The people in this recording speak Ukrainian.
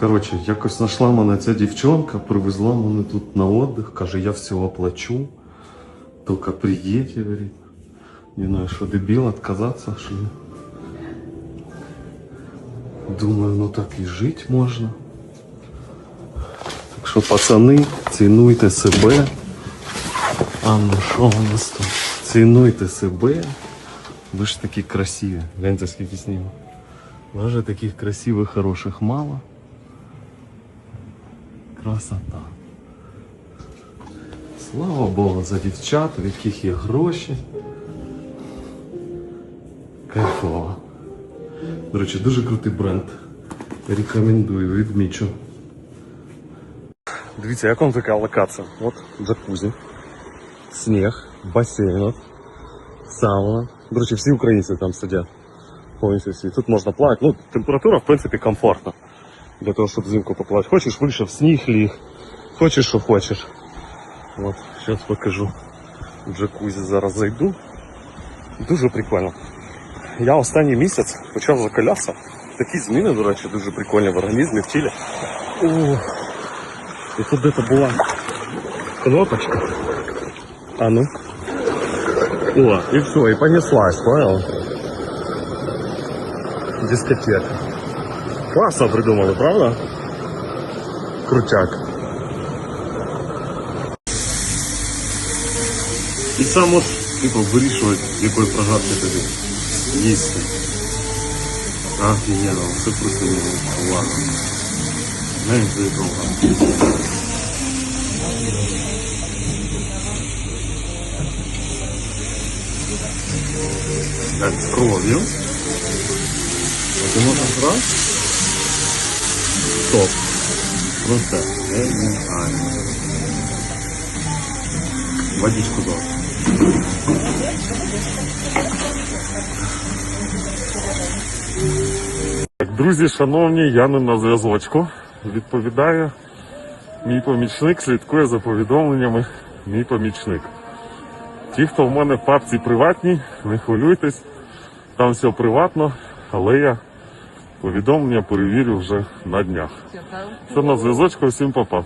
Коротше, якось знайшла мене ця дівчонка, привезла мене тут на отдых, каже, я все оплачу. Только приедьте, говорит. Не знаю, що дебіл, отказаться, що ли? Думаю, ну так і жити можна. Так що, пацани, цінуйте себе. А ну що у нас тут? Цінуйте себе. Ви ж такі красиві. Гляньте, скільки снігу. Даже таких красивых, хороших мало. Красота. Слава Богу за дівчат, в яких є гроші. Кайфово. До речі, дуже крутий бренд. Рекомендую, відмічу. Дивіться, як вам така локація? От джакузі, сніг, басейн, сауна. До речі, всі українці там сидять. Повністю всі. Тут можна плавати. Ну, температура, в принципі, комфортна. Для того, щоб взимку поплавати. Хочеш вийшов в сніг ліг, хочеш, що хочеш. От, зараз покажу. В джакузі зараз зайду. Дуже прикольно. Я останній місяць почав закалятися. Такі зміни, до речі, дуже прикольні в організмі, в тілі. О, і тут де-то була кнопочка. А ну. О, і все, і понеслась, понял? Дискотека. Классно придумали, правда? Крутяк. І сам от, типу, вирішувати, якої програмки тобі їсти. Офігенно, все просто не ладно. Знаєш, за якого? Так, кров'ю. А ти можеш раз? Стоп. Просто геніально. Водичку дав. Друзі, шановні, я не на зв'язочку. Відповідаю. Мій помічник слідкує за повідомленнями. Мій помічник. Ті, хто в мене в папці приватні, не хвилюйтесь, там все приватно, але я повідомлення перевірю вже на днях. Все на зв'язочку, всім папа.